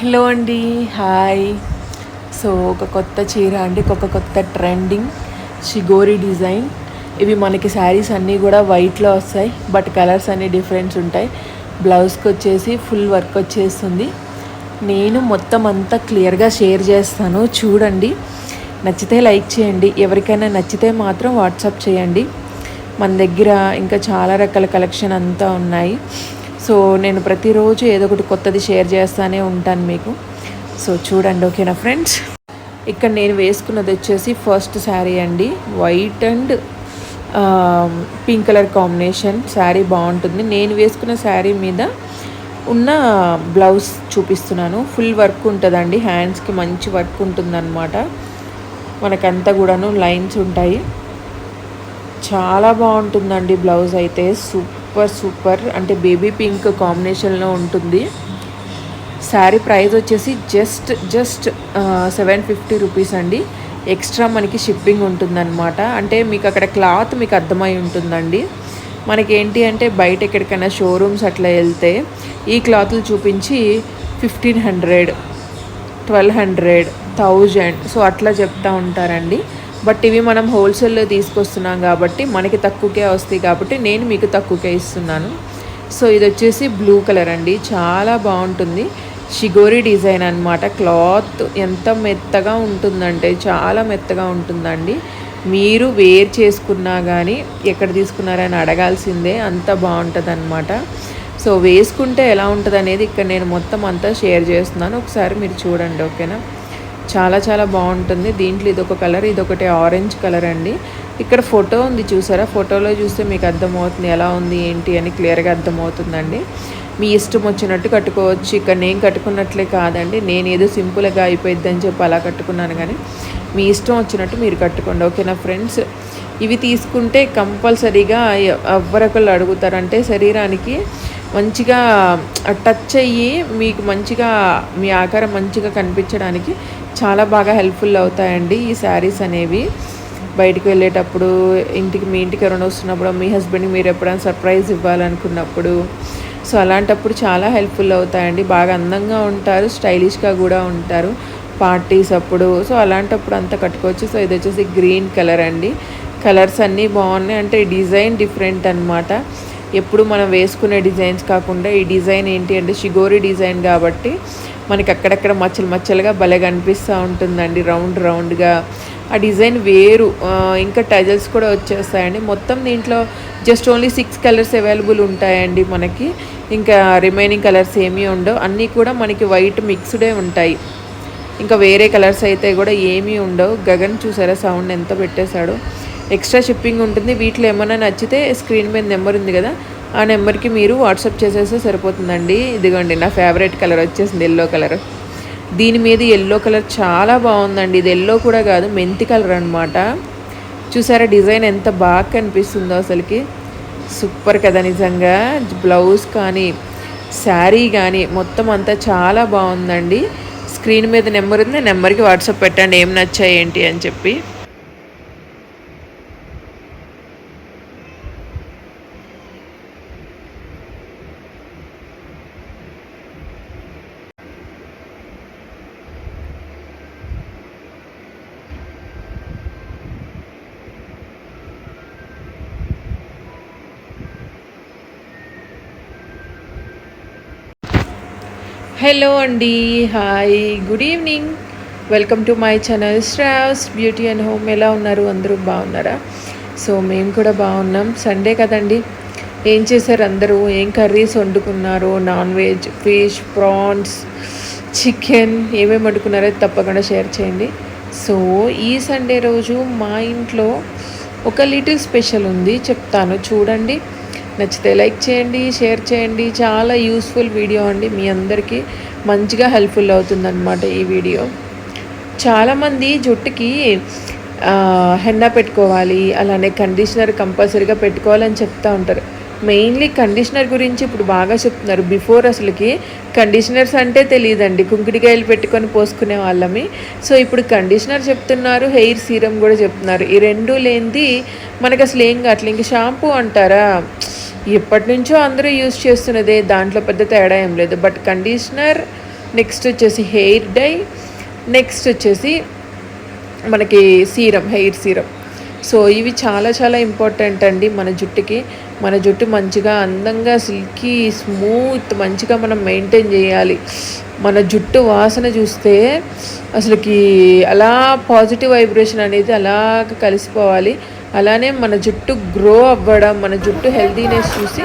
Hello అండి hi. So ఒక కొత్త చీర అండి ఒక కొత్త ట్రెండింగ్ షిగోరి డిజైన్ ఇవి మనకి శారీస్ అన్నీ కూడా వైట్లో వస్తాయి బట్ కలర్స్ అన్నీ డిఫరెన్స్ ఉంటాయి. బ్లౌజ్కి వచ్చేసి ఫుల్ వర్క్ వచ్చేస్తుంది. నేను మొత్తం అంతా క్లియర్గా షేర్ చేస్తాను చూడండి. నచ్చితే లైక్ చేయండి ఎవరికైనా నచ్చితే మాత్రం వాట్సాప్ చేయండి. మన దగ్గర ఇంకా చాలా రకాల కలెక్షన్ అంతా ఉన్నాయి. సో నేను ప్రతిరోజు ఏదో ఒకటి కొత్తది షేర్ చేస్తూనే ఉంటాను మీకు. సో చూడండి ఓకేనా ఫ్రెండ్స్? ఇక్కడ నేను వేసుకున్నది వచ్చేసి ఫస్ట్ శారీ అండి. White and pink colour combination sari బాగుంటుంది. నేను వేసుకున్న శారీ మీద ఉన్న బ్లౌజ్ చూపిస్తున్నాను. ఫుల్ వర్క్ ఉంటుందండి. హ్యాండ్స్కి మంచి వర్క్ ఉంటుందన్నమాట. మనకంతా కూడాను లైన్స్ ఉంటాయి. చాలా బాగుంటుందండి బ్లౌజ్ అయితే. Super super super. అంటే బేబీ పింక్ కాంబినేషన్లో ఉంటుంది. శారీ ప్రైస్ వచ్చేసి just just seven fifty rupees అండి. ఎక్స్ట్రా మనకి షిప్పింగ్ ఉంటుందన్నమాట. అంటే మీకు అక్కడ క్లాత్ మీకు అర్థమై ఉంటుందండి. మనకి ఏంటి అంటే బయట ఎక్కడికైనా షోరూమ్స్ అట్లా వెళ్తే ఈ క్లాత్లు చూపించి fifteen hundred twelve hundred thousand. So అట్లా చెప్తూ ఉంటారండి. బట్ ఇవి మనం హోల్సేల్లో తీసుకొస్తున్నాం కాబట్టి మనకి తక్కువకే వస్తాయి కాబట్టి నేను మీకు తక్కువకే ఇస్తున్నాను. సో ఇది వచ్చేసి బ్లూ కలర్ అండి. చాలా బాగుంటుంది. షిగోరి డిజైన్ అనమాట క్లాత్ ఎంత మెత్తగా ఉంటుందంటే చాలా మెత్తగా ఉంటుందండి. మీరు వేర్ చేసుకున్నా కానీ ఎక్కడ తీసుకున్నారని అడగాల్సిందే. అంత బాగుంటుంది అనమాట సో వేసుకుంటే ఎలా ఉంటుంది అనేది ఇక్కడ నేను మొత్తం అంతా షేర్ చేస్తున్నాను. ఒకసారి మీరు చూడండి ఓకేనా? చాలా చాలా బాగుంటుంది. దీంట్లో ఇదొక కలర్ ఇదొకటి ఆరెంజ్ కలర్ అండి. ఇక్కడ ఫోటో ఉంది చూసారా? ఫోటోలో చూస్తే మీకు అర్థమవుతుంది ఎలా ఉంది ఏంటి అని క్లియర్గా అర్థమవుతుందండి. మీ ఇష్టం వచ్చినట్టు కట్టుకోవచ్చు. ఇక్కడ నేను కట్టుకున్నట్లే కాదండి. నేను ఏదో సింపుల్గా అయిపోయింది అని చెప్పి అలా కట్టుకున్నాను కానీ మీ ఇష్టం వచ్చినట్టు మీరు కట్టుకోండి. ఓకేనా ఫ్రెండ్స్? ఇవి తీసుకుంటే కంపల్సరీగా ఎవరొకళ్ళు అడుగుతారంటే శరీరానికి మంచిగా టచ్ అయ్యి మీకు మంచిగా మీ ఆకారం మంచిగా కనిపించడానికి చాలా బాగా హెల్ప్ఫుల్ అవుతాయండి ఈ శారీస్ అనేవి. బయటికి వెళ్ళేటప్పుడు ఇంటికి మీ ఇంటికి ఎవరైనా వస్తున్నప్పుడు మీ హస్బెండ్కి మీరు ఎప్పుడైనా సర్ప్రైజ్ ఇవ్వాలనుకున్నప్పుడు. సో అలాంటప్పుడు చాలా హెల్ప్ఫుల్ అవుతాయండి. బాగా అందంగా ఉంటారు స్టైలిష్గా కూడా ఉంటారు పార్టీస్ అప్పుడు. సో అలాంటప్పుడు అంతా కట్టుకోవచ్చు. సో ఇది వచ్చేసి గ్రీన్ కలర్ అండి. కలర్స్ అన్నీ బాగున్నాయి. అంటే డిజైన్ డిఫరెంట్ అనమాట ఎప్పుడు మనం వేసుకునే డిజైన్స్ కాకుండా ఈ డిజైన్ ఏంటి అంటే షిగోరి డిజైన్ కాబట్టి మనకి అక్కడక్కడ మచ్చలు మచ్చలుగా భలే కనిపిస్తూ ఉంటుందండి. రౌండ్ రౌండ్గా. ఆ డిజైన్ వేరు. ఇంకా టజల్స్ కూడా వచ్చేస్తాయండి. మొత్తం దీంట్లో just only six colours available ఉంటాయండి మనకి. ఇంకా రిమైనింగ్ కలర్స్ ఏమీ ఉండవు. అన్నీ కూడా మనకి వైట్ మిక్స్డే ఉంటాయి. ఇంకా వేరే కలర్స్ అయితే కూడా ఏమీ ఉండవు. గగన్ చూసారా? సౌండ్ ఎంత పెట్టేశాడో. ఎక్స్ట్రా షిప్పింగ్ ఉంటుంది. వీటిలో ఏమైనా నచ్చితే స్క్రీన్ మీద నెంబర్ ఉంది కదా ఆ నెంబర్కి మీరు వాట్సాప్ చేసేస్తే సరిపోతుందండి. ఇదిగోండి నా ఫేవరెట్ కలర్ వచ్చేసింది ఎల్లో కలర్. దీని మీద ఎల్లో కలర్ చాలా బాగుందండి. ఇది ఎల్లో కూడా కాదు మెంతి కలర్ అనమాట చూసారా డిజైన్ ఎంత బాగా కనిపిస్తుందో అసలుకి. సూపర్ కదా నిజంగా. బ్లౌజ్ కానీ శారీ కానీ మొత్తం అంతా చాలా బాగుందండి. స్క్రీన్ మీద నెంబర్ ఉంది నెంబర్కి వాట్సాప్ పెట్టండి ఏం నచ్చాయి ఏంటి అని చెప్పి. హలో అండి hi good evening welcome to my channel straws beauty and home ఎలా ఉన్నారు? అందరూ బాగున్నారా? సో మేము కూడా బాగున్నాం. సండే కదండి. ఏం చేశారు అందరూ? ఏం curries వండుకున్నారు? Non veg fish prawns chicken ఏమేమి వండుకున్నారో తప్పకుండా షేర్ చేయండి. సో ఈ సండే రోజు మా ఇంట్లో ఒక లిటిల్ స్పెషల్ ఉంది. చెప్తాను. చూడండి. నచ్చితే లైక్ చేయండి షేర్ చేయండి. చాలా యూస్ఫుల్ వీడియో అండి. మీ అందరికీ మంచిగా హెల్ప్ఫుల్ అవుతుందన్నమాట ఈ వీడియో. చాలామంది జుట్టుకి హెన్నా పెట్టుకోవాలి అలానే కండిషనర్ కంపల్సరీగా పెట్టుకోవాలని చెప్తూ ఉంటారు. మెయిన్లీ కండిషనర్ గురించి ఇప్పుడు బాగా చెప్తున్నారు. బిఫోర్ అసలుకి కండిషనర్స్ అంటే తెలియదండి కుంకుడికాయలు పెట్టుకొని పోసుకునే వాళ్ళమి. సో ఇప్పుడు కండిషనర్ చెప్తున్నారు హెయిర్ సీరం కూడా చెప్తున్నారు. ఈ రెండు లేనిది మనకు అసలు ఏం కావట్లేదు. ఇంక షాంపూ అంటారా? ఎప్పటి నుంచో అందరూ యూజ్ చేస్తున్నదే దాంట్లో పెద్ద తేడా ఏం లేదు. బట్ కండిషనర్ నెక్స్ట్ వచ్చేసి హెయిర్ డై నెక్స్ట్ వచ్చేసి మనకి సీరం హెయిర్ సీరం. సో ఇవి చాలా చాలా ఇంపార్టెంట్ అండి మన జుట్టుకి. మన జుట్టు మంచిగా అందంగా సిల్కీ స్మూత్ మంచిగా మనం మెయింటైన్ చేయాలి. మన జుట్టు వాసన చూస్తే అసలుకి అలా పాజిటివ్ వైబ్రేషన్ అనేది అలా కలిసిపోవాలి. అలానే మన జుట్టు గ్రో అవ్వడం మన జుట్టు హెల్తీనెస్ చూసి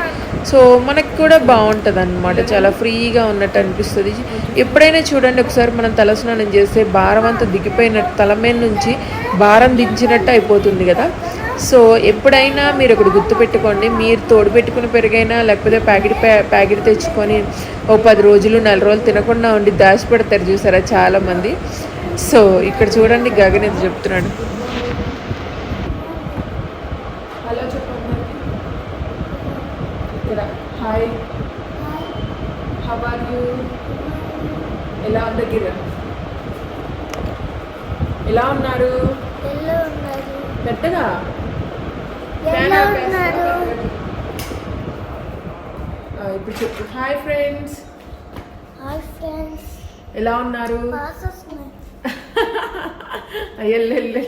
సో మనకు కూడా బాగుంటుంది అనమాట చాలా ఫ్రీగా ఉన్నట్టు అనిపిస్తుంది. ఎప్పుడైనా చూడండి ఒకసారి మనం తలస్నానం చేస్తే భారం అంతా దిగిపోయినట్టు తల మీద నుంచి భారం దించినట్టు అయిపోతుంది కదా. సో ఎప్పుడైనా మీరు ఒకటి గుర్తుపెట్టుకోండి మీరు తోడు పెట్టుకుని పెరిగైనా లేకపోతే ప్యాకెట్ ప్యాకెట్ తెచ్చుకొని ఓ పది రోజులు నెల రోజులు తినకుండా ఉండి దాచి పెడతారు చూసారా చాలామంది. సో ఇక్కడ చూడండి గగన్ ఎంత చెప్తున్నాడు హలో చెప్పండి ఇక్కడ హాయ్ హౌ ఆర్ యూ ఎలా ఉంది గిరణ్ ఎలా ఉన్నారు? పెద్దగా? ఇప్పుడు చెప్పు. హాయ్ ఫ్రెండ్స్ హాయ్ ఫ్రెండ్స్ ఎలా ఉన్నారు? అయ్యల్లెల్లె.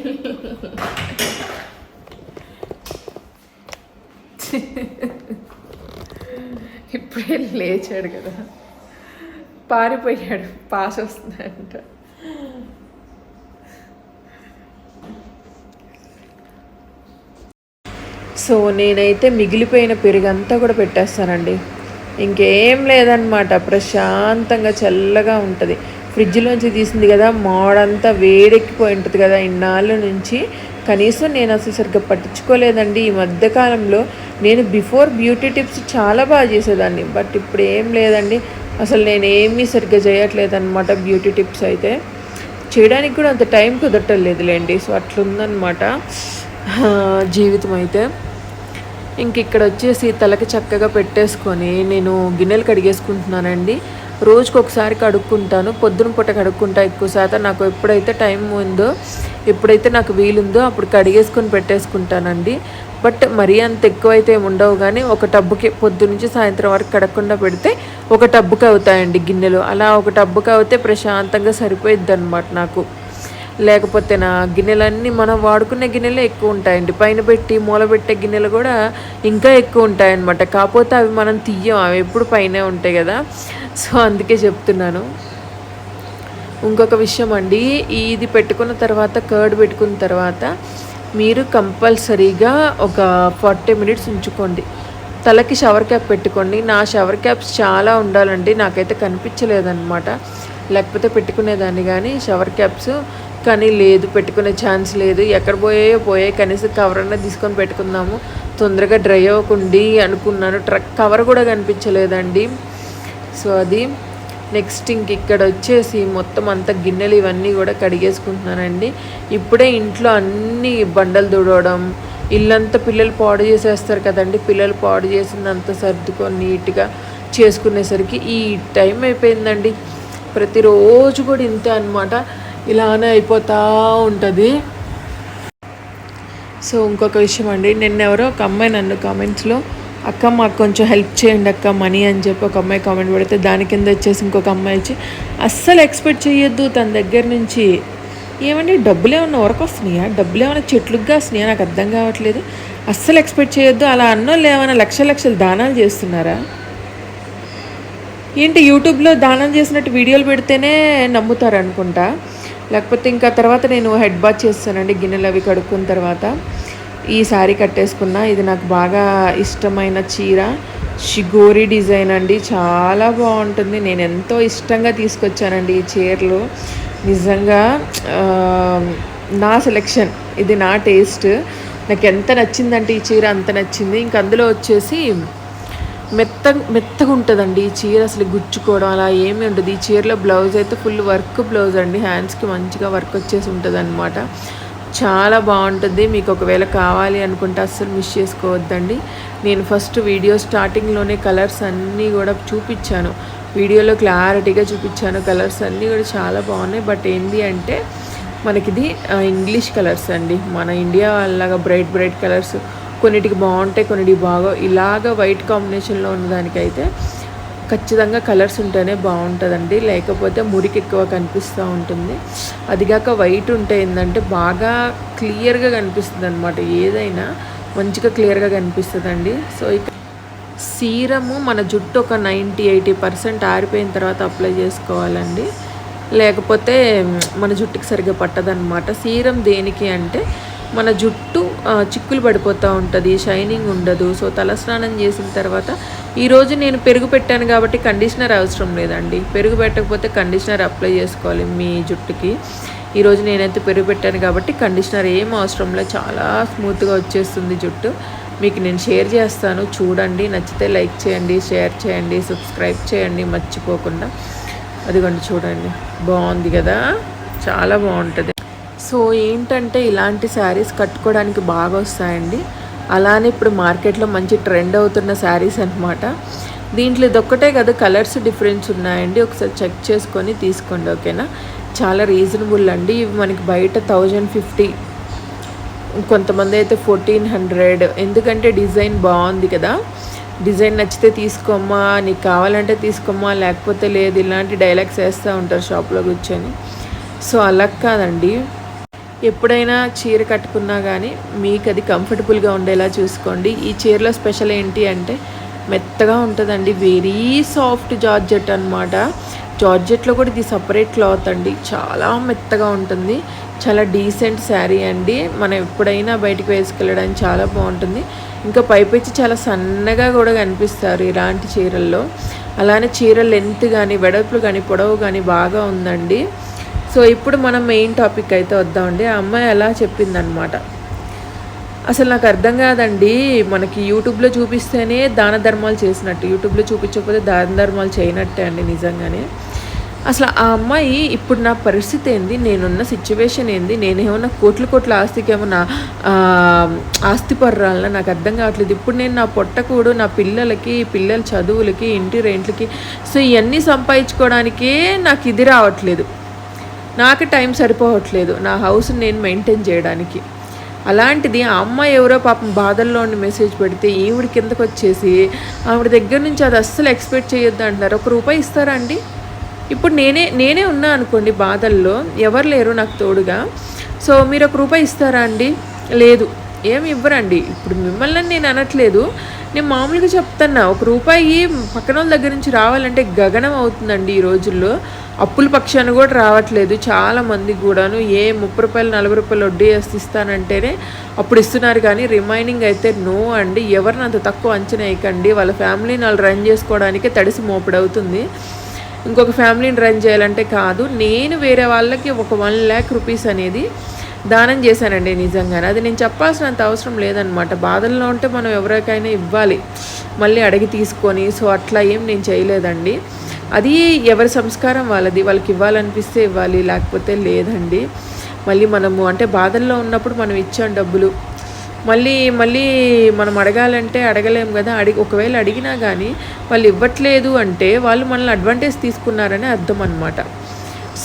ఇప్పుడే లేచాడు కదా. పారిపోయాడు. పాస్ వస్తుందంట. సో నేనైతే మిగిలిపోయిన పెరుగంతా కూడా పెట్టేస్తానండి. ఇంకేం లేదనమాట ప్రశాంతంగా చల్లగా ఉంటుంది. ఫ్రిడ్జ్లోంచి తీసింది కదా. మోడంతా వేడెక్కిపోయి ఉంటుంది కదా. ఇన్నాళ్ళ నుంచి కనీసం నేను అసలు సరిగ్గా పట్టించుకోలేదండి. ఈ మధ్యకాలంలో నేను బిఫోర్ బ్యూటీ టిప్స్ చాలా బాగా చేసేదాన్ని. బట్ ఇప్పుడు ఏం లేదండి. అసలు నేను ఏమీ సరిగ్గా చేయట్లేదు అనమాట బ్యూటీ టిప్స్ అయితే. చేయడానికి కూడా అంత టైం కుదరటలేదులేండి సో అట్లుందనమాట జీవితం అయితే. ఇంక ఇక్కడ వచ్చేసి తలకి చక్కగా పెట్టేసుకొని నేను గిన్నెలు కడిగేసుకుంటున్నానండి. రోజుకి ఒకసారి కడుక్కుంటాను. పొద్దున పూట కడుక్కుంటా ఎక్కువ శాతం. నాకు ఎప్పుడైతే టైం ఉందో ఎప్పుడైతే నాకు వీలుందో అప్పుడు కడిగేసుకొని పెట్టేసుకుంటానండి. బట్ మరీ అంత ఎక్కువైతే అయితే ఉండవు కానీ ఒక టబ్బుకి పొద్దు నుంచి సాయంత్రం వరకు కడగకుండా పెడితే ఒక టబ్బుకి అవుతాయండి గిన్నెలు. అలా ఒక టబ్బుకి అవుతే ప్రశాంతంగా సరిపోయిద్ది అనమాట నాకు. లేకపోతే నా గిన్నెలన్నీ మనం వాడుకునే గిన్నెలే ఎక్కువ ఉంటాయండి. పైన పెట్టి మూల పెట్టే గిన్నెలు కూడా ఇంకా ఎక్కువ ఉంటాయన్నమాట. కాకపోతే అవి మనం తీయం అవి ఎప్పుడు పైనే ఉంటాయి కదా. సో అందుకే చెప్తున్నాను. ఇంకొక విషయం అండి ఇది పెట్టుకున్న తర్వాత కర్డ్ పెట్టుకున్న తర్వాత మీరు కంపల్సరీగా ఒక ఫార్టీ మినిట్స్ ఉంచుకోండి. తలకి షవర్ క్యాప్ పెట్టుకోండి. నా షవర్ క్యాప్స్ చాలా ఉండాలండి నాకైతే కనిపించలేదన్నమాట. లేకపోతే పెట్టుకునేదాన్ని కానీ షవర్ క్యాప్స్ కానీ లేదు పెట్టుకునే ఛాన్స్ లేదు. ఎక్కడ పోయాయో పోయాయి కనీసం కవర్ అన్నా తీసుకొని పెట్టుకుందాము. తొందరగా డ్రై అవ్వకుండి అనుకున్నాను. ట్రక్ కవర్ కూడా కనిపించలేదండి. సో అది నెక్స్ట్ ఇంక ఇక్కడ వచ్చేసి మొత్తం అంత గిన్నెలు ఇవన్నీ కూడా కడిగేసుకుంటున్నానండి. ఇప్పుడే ఇంట్లో అన్ని బండలు తుడవడం ఇల్లంతా పిల్లలు పాడు చేసేస్తారు కదండి. పిల్లలు పాడు చేసిందంతా సర్దుకొని నీట్గా చేసుకునేసరికి ఈ టైం అయిపోయిందండి. ప్రతిరోజు కూడా ఇంతే అనమాట ఇలానే అయిపోతూ ఉంటుంది. సో ఇంకొక విషయం అండి నిన్న ఎవరో ఒక అమ్మాయి నన్ను కామెంట్స్లో అక్క మాకు కొంచెం హెల్ప్ చేయండి అక్క మనీ అని చెప్పి ఒక అమ్మాయి కామెంట్ పెడితే దాని కింద వచ్చేసి ఇంకొక అమ్మాయి వచ్చి అస్సలు ఎక్స్పెక్ట్ చేయొద్దు తన దగ్గర నుంచి. ఏమండి డబ్బులు ఏమన్నా వరకు వస్తున్నాయా? డబ్బులు ఏమైనా చెట్లుగా వస్తున్నాయా? నాకు అర్థం కావట్లేదు. అస్సలు ఎక్స్పెక్ట్ చేయొద్దు అలా అన్నోళ్ళు ఏమైనా లక్ష లక్షలు దానాలు చేస్తున్నారా? ఏంటి యూట్యూబ్లో దానం చేసినట్టు వీడియోలు పెడితేనే నమ్ముతారు అనుకుంటా లేకపోతే ఇంకా తర్వాత నేను హెడ్ బాత్ చేస్తానండి గిన్నెలు అవి కడుక్కున్న తర్వాత. ఈ శారీ కట్టేసుకున్నా. ఇది నాకు బాగా ఇష్టమైన చీర. షిగోరి డిజైన్ అండి. చాలా బాగుంటుంది. నేను ఎంతో ఇష్టంగా తీసుకొచ్చానండి ఈ చీరలు. నిజంగా నా సెలెక్షన్. ఇది నా టేస్ట్. నాకు ఎంత నచ్చిందంటే ఈ చీర అంత నచ్చింది. ఇంక అందులో వచ్చేసి మెత్త మెత్తగా ఉంటుందండి ఈ చీర. అసలు గుచ్చుకోవడం అలా ఏమీ ఉండదు. ఈ చీరలో బ్లౌజ్ అయితే ఫుల్ వర్క్ బ్లౌజ్ అండి. హ్యాండ్స్కి మంచిగా వర్క్ వచ్చేసి ఉంటుంది అనమాట చాలా బాగుంటుంది. మీకు ఒకవేళ కావాలి అనుకుంటే అస్సలు మిస్ చేసుకోవద్దండి. నేను ఫస్ట్ వీడియో స్టార్టింగ్లోనే కలర్స్ అన్నీ కూడా చూపించాను. వీడియోలో క్లారిటీగా చూపించాను. కలర్స్ అన్నీ కూడా చాలా బాగున్నాయి. బట్ ఏంటి అంటే మనకిది ఇంగ్లీష్ కలర్స్ అండి. మన ఇండియా వాళ్ళలాగా బ్రైట్ బ్రైట్ కలర్స్ కొన్నిటికి బాగుంటాయి కొన్నిటికి బాగా ఇలాగ వైట్ కాంబినేషన్లో ఉన్నదానికైతే ఖచ్చితంగా కలర్స్ ఉంటేనే బాగుంటుందండి. లేకపోతే మురికి ఎక్కువ కనిపిస్తూ ఉంటుంది. అదిగాక వైట్ ఉంటే ఏంటంటే బాగా క్లియర్గా కనిపిస్తుంది అనమాట ఏదైనా మంచిగా క్లియర్గా కనిపిస్తుందండి. సో ఇక సీరము మన జుట్టు ఒక నైంటీ ఎయిటీ పర్సెంట్ ఆరిపోయిన తర్వాత అప్లై చేసుకోవాలండి. లేకపోతే మన జుట్టుకి సరిగ్గా పట్టదనమాట సీరం దేనికి అంటే మన జుట్టు చిక్కులు పడిపోతూ ఉంటుంది. షైనింగ్ ఉండదు. సో తలస్నానం చేసిన తర్వాత ఈరోజు నేను పెరుగు పెట్టాను కాబట్టి కండిషనర్ అవసరం లేదండి. పెరుగు పెట్టకపోతే కండిషనర్ అప్లై చేసుకోవాలి మీ జుట్టుకి. ఈరోజు నేనైతే పెరుగు పెట్టాను కాబట్టి కండిషనర్ ఏం అవసరం లేదు చాలా స్మూత్గా వచ్చేస్తుంది జుట్టు. మీకు నేను షేర్ చేస్తాను చూడండి. నచ్చితే లైక్ చేయండి షేర్ చేయండి సబ్స్క్రైబ్ చేయండి మర్చిపోకుండా. అదిగోండి చూడండి. బాగుంది కదా? చాలా బాగుంటుంది. సో ఏంటంటే ఇలాంటి శారీస్ కట్టుకోవడానికి బాగా వస్తాయండి. అలానే ఇప్పుడు మార్కెట్లో మంచి ట్రెండ్ అవుతున్న శారీస్ అనమాట దీంట్లో ఇదొక్కటే కదా కలర్స్ డిఫరెన్స్ ఉన్నాయండి. ఒకసారి చెక్ చేసుకొని తీసుకోండి ఓకేనా? చాలా రీజనబుల్ అండి. ఇవి మనకి బయట థౌజండ్ ఫిఫ్టీ కొంతమంది అయితే ఫోర్టీన్ హండ్రెడ్ ఎందుకంటే డిజైన్ బాగుంది కదా. డిజైన్ నచ్చితే తీసుకోమ్మా నీకు కావాలంటే తీసుకోమ్మా లేకపోతే లేదు ఇలాంటి డైలాగ్స్ వేస్తూ ఉంటారు షాప్లో కూర్చొని. సో అలా కాదండి. ఎప్పుడైనా చీర కట్టుకున్నా కానీ మీకు అది కంఫర్టబుల్గా ఉండేలా చూసుకోండి. ఈ చీరలో స్పెషల్ ఏంటి అంటే మెత్తగా ఉంటుందండి. వెరీ సాఫ్ట్ జార్జెట్ అనమాట జార్జెట్లో కూడా ఇది సపరేట్ క్లాత్ అండి. చాలా మెత్తగా ఉంటుంది. చాలా డీసెంట్ శారీ అండి. మనం ఎప్పుడైనా బయటికి వేసుకెళ్ళడానికి చాలా బాగుంటుంది. ఇంకా పైపెచ్చి చాలా సన్నగా కూడా కనిపిస్తారు ఇలాంటి చీరల్లో. అలానే చీర లెంత్ కానీ వెడల్పులు కానీ పొడవు కానీ బాగా ఉందండి. సో ఇప్పుడు మనం మెయిన్ టాపిక్ అయితే వద్దామండి ఆ అమ్మాయి అలా చెప్పిందనమాట అసలు నాకు అర్థం కాదండి. మనకి యూట్యూబ్లో చూపిస్తేనే దాన ధర్మాలు చేసినట్టు. యూట్యూబ్లో చూపించకపోతే దాన ధర్మాలు చేయనట్టే అండి నిజంగానే. అసలు ఆ అమ్మాయి ఇప్పుడు నా పరిస్థితి ఏంది? నేనున్న సిచ్యువేషన్ ఏంది? నేనేమన్నా కోట్ల కోట్ల ఆస్తికి ఏమన్నా ఆస్తి పర్రాలన్నా నాకు అర్థం కావట్లేదు. ఇప్పుడు నేను నా పొట్టకూడు నా పిల్లలకి పిల్లల చదువులకి ఇంటి రెంట్లకి సో ఇవన్నీ సంపాదించుకోవడానికే నాకు ఇది రావట్లేదు. నాకు టైం సరిపోవట్లేదు. నా హౌస్ నేను మెయింటైన్ చేయడానికి. అలాంటిది ఆ అమ్మాయి ఎవరో పాపం బాధల్లో ఉండి మెసేజ్ పెడితే ఈవిడ కిందకు వచ్చేసి ఆవిడ దగ్గర నుంచి అది అస్సలు ఎక్స్పెక్ట్ చేయొద్దు అంటున్నారు. ఒక రూపాయి ఇస్తారా అండి? ఇప్పుడు నేనే నేనే ఉన్నా అనుకోండి బాధల్లో ఎవరు లేరు నాకు తోడుగా. సో మీరు ఒక రూపాయి ఇస్తారా అండి? లేదు. ఏమి ఇవ్వరండి. ఇప్పుడు మిమ్మల్ని నేను అనట్లేదు. నేను మామూలుగా చెప్తున్నా. ఒక రూపాయి పక్కన వాళ్ళ దగ్గర నుంచి రావాలంటే గగనం అవుతుందండి ఈ రోజుల్లో. అప్పుల పక్షాన్ని కూడా రావట్లేదు. చాలామంది కూడాను ఏ ముప్పై రూపాయలు నలభై రూపాయలు వడ్డీ వేసి ఇస్తానంటేనే అప్పుడు ఇస్తున్నారు కానీ రిమైనింగ్ అయితే నో అండి. ఎవరిని అంత తక్కువ అంచనా వేయకండి. వాళ్ళ ఫ్యామిలీని వాళ్ళు రన్ చేసుకోవడానికే తడిసి మోపుడవుతుంది. ఇంకొక ఫ్యామిలీని రన్ చేయాలంటే కాదు నేను వేరే వాళ్ళకి ఒక వన్ ల్యాక్ రూపీస్ అనేది దానం చేశానండి నిజంగానే. అది నేను చెప్పాల్సినంత అవసరం లేదనమాట. బాధల్లో ఉంటే మనం ఎవరికైనా ఇవ్వాలి. మళ్ళీ అడిగి తీసుకొని సో అట్లా ఏం నేను చేయలేదండి. అది ఎవరి సంస్కారం వాళ్ళది? వాళ్ళకి ఇవ్వాలనిపిస్తే ఇవ్వాలి లేకపోతే లేదండి. మళ్ళీ మనము అంటే బాధల్లో ఉన్నప్పుడు మనం ఇచ్చాం డబ్బులు. మళ్ళీ మళ్ళీ మనం అడగాలంటే అడగలేము కదా. అడిగి ఒకవేళ అడిగినా కానీ వాళ్ళు ఇవ్వట్లేదు అంటే వాళ్ళు మనల్ని అడ్వాంటేజ్ తీసుకున్నారని అర్థం అనమాట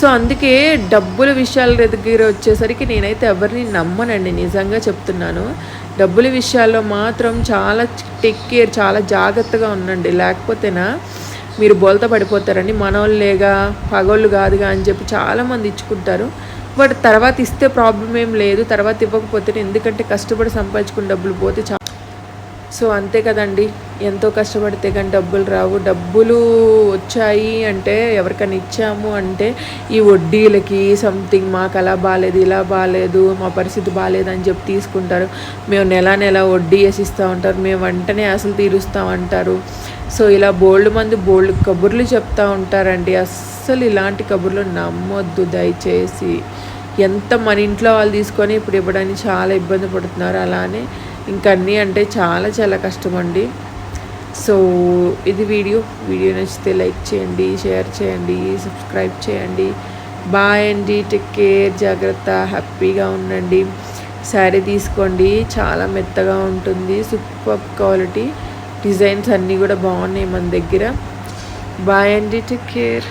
సో అందుకే డబ్బుల విషయాల దగ్గర వచ్చేసరికి నేనైతే ఎవరిని నమ్మనండి. నిజంగా చెప్తున్నాను. డబ్బుల విషయాల్లో మాత్రం చాలా టేక్ కేర్ చాలా జాగ్రత్తగా ఉండండి. లేకపోతేనా మీరు బోల్త పడిపోతారండి. మనోళ్ళేగా పగోళ్ళు కాదుగా అని చెప్పి చాలామంది ఇచ్చుకుంటారు. బట్ తర్వాత ఇస్తే ప్రాబ్లం ఏం లేదు. తర్వాత ఇవ్వకపోతే ఎందుకంటే కష్టపడి సంపాదించుకున్న డబ్బులు పోతే చా సో అంతే కదండి. ఎంతో కష్టపడితే కానీ డబ్బులు రావు. డబ్బులు వచ్చాయి అంటే ఎవరికైనా ఇచ్చాము అంటే ఈ వడ్డీలకి సంథింగ్ మాకు అలా బాగాలేదు ఇలా బాగాలేదు మా పరిస్థితి బాగాలేదు అని చెప్పి తీసుకుంటారు. మేము నెల నెల వడ్డీ వేసిస్తూ ఉంటారు. మేము వెంటనే అసలు తీరుస్తామంటారు. సో ఇలా బోల్డ్ మంది బోల్డ్ కబుర్లు చెప్తూ ఉంటారండి. అస్సలు ఇలాంటి కబుర్లు నమ్మొద్దు దయచేసి. ఎంత మన ఇంట్లో వాళ్ళు తీసుకొని ఇప్పుడు ఇవ్వడానికి చాలా ఇబ్బంది పడుతున్నారు. అలానే ఇంకన్నీ అంటే చాలా చాలా కష్టం అండి సో ఇది వీడియో. వీడియో నచ్చితే లైక్ చేయండి షేర్ చేయండి సబ్స్క్రైబ్ చేయండి. బాయ్ అండి. Take care. జాగ్రత్త. హ్యాపీగా ఉండండి. శారీ తీసుకోండి. చాలా మెత్తగా ఉంటుంది. Super quality. డిజైన్స్ అన్నీ కూడా బాగున్నాయి మన దగ్గర. బాయ్ అండి టేక్ కేర్